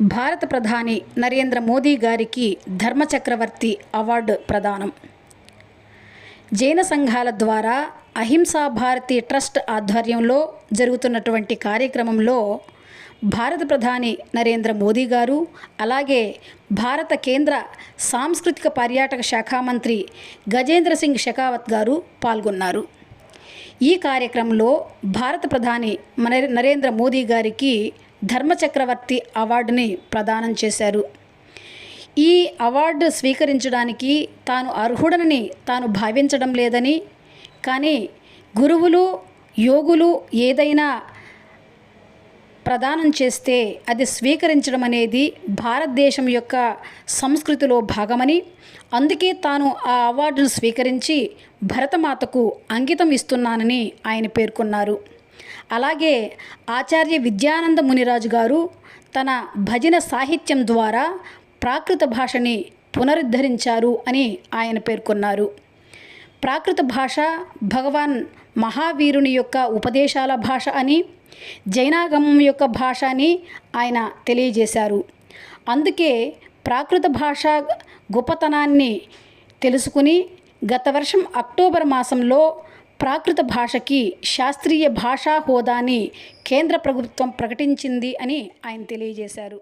భారత ప్రధాని నరేంద్ర మోదీ గారికి ధర్మచక్రవర్తి అవార్డు ప్రదానం. జైన సంఘాల ద్వారా అహింసా భారతి ట్రస్ట్ ఆధ్వర్యంలో జరుగుతున్నటువంటి కార్యక్రమంలో భారత ప్రధాని నరేంద్ర మోదీ గారు అలాగే భారత కేంద్ర సాంస్కృతిక పర్యాటక శాఖ మంత్రి గజేంద్ర సింగ్ షెకావత్ గారు పాల్గొన్నారు. ఈ కార్యక్రమంలో భారత ప్రధాని మన- నరేంద్ర మోదీ గారికి ధర్మచక్రవర్తి అవార్డుని ప్రదానం చేశారు. ఈ అవార్డు స్వీకరించడానికి తాను అర్హుడనని తాను భావించడం లేదని కానీ గురువులు యోగులు ఏదైనా ప్రదానం చేస్తే అది స్వీకరించడం అనేది భారతదేశం యొక్క సంస్కృతిలో భాగమని అందుకే తాను ఆ అవార్డును స్వీకరించి భరతమాతకు అంకితం ఇస్తున్నానని ఆయన పేర్కొన్నారు. అలాగే ఆచార్య విద్యానంద మునిరాజు గారు తన భజన సాహిత్యం ద్వారా ప్రాకృత భాషని పునరుద్ధరించారు అని ఆయన పేర్కొన్నారు. ప్రాకృత భాష భగవాన్ మహావీరుని యొక్క ఉపదేశాల భాష అని జైనాగమం యొక్క భాష అని ఆయన తెలియజేశారు. అందుకే ప్రాకృత భాష గొప్పతనాన్ని తెలుసుకుని గత వర్షం అక్టోబర్ మాసంలో ప్రాకృత భాషకి శాస్త్రీయ భాషా హోదాని కేంద్ర ప్రభుత్వం ప్రకటించింది అని ఆయన తెలియజేశారు.